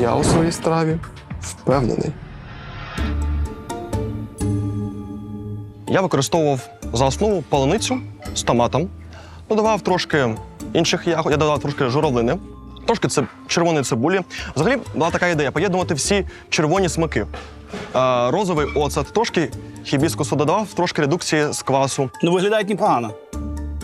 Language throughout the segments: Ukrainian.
Я у своїй страві впевнений. Я використовував за основу полуницю з томатом, додавав трошки інших ягод, я додавав трошки журавлини, трошки це червоної цибулі. Взагалі була така ідея поєднувати всі червоні смаки. Розовий оцет, трошки хібіскусу додавав, трошки редукції з квасу. Ну, виглядає непогано.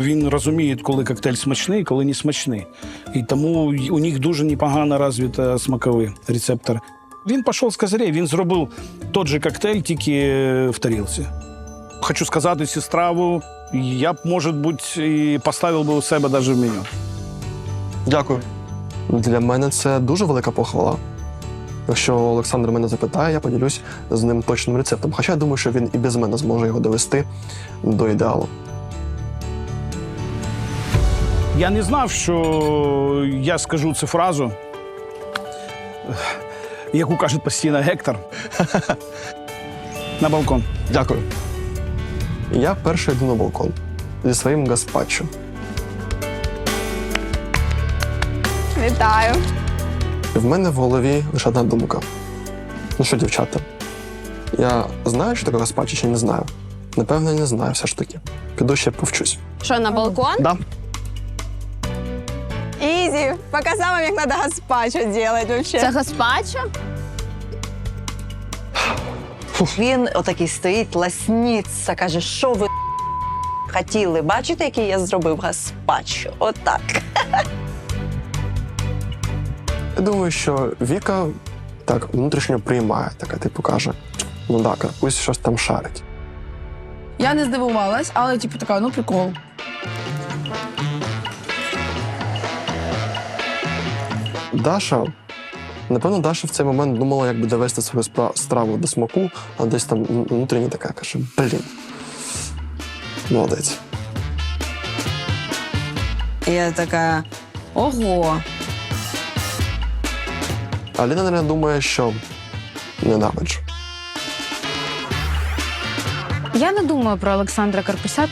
Він розуміє, коли коктейль смачний, коли не смачний. І тому у них дуже непогано розвита смаковий рецептор. Він пішов з козирей, він зробив той же коктейль, тільки е, в тарілці. Хочу сказати, цю страву я б, може бути, і поставив би у себе навіть в меню. Дякую. Для мене це дуже велика похвала. Якщо Олександр мене запитає, я поділюсь з ним точним рецептом. Хоча я думаю, що він і без мене зможе його довести до ідеалу. Я не знав, що я скажу цю фразу, яку каже постійно Гектор. На балкон. Дякую. Я перший йду на балкон зі своїм гаспачо. Вітаю. В мене в голові лише одна думка. Ну що, дівчата, я знаю, що таке гаспачо, чи не знаю? Напевно, не знаю все ж таки. Піду ще повчусь. Що на балкон? Да. Ізі, показав вам, як треба гаспачо робити вообще. Це гаспачо? Він отакий стоїть, ласніться, каже, що ви хотіли. Бачите, який я зробив гаспачо? Отак. Я думаю, що Віка так внутрішньо приймає, така, типу, каже: ну так, ось щось там шарить. Я не здивувалась, але типу така, ну прикол. Даша, напевно, Даша в цей момент думала, як би довести свою спра- страву до смаку, а десь там внутрішньо така каже: блін. Молодець. І я така, ого. А Ліна, наверное, думає, що ненавиджу. Я не думаю про Олександра Карпуся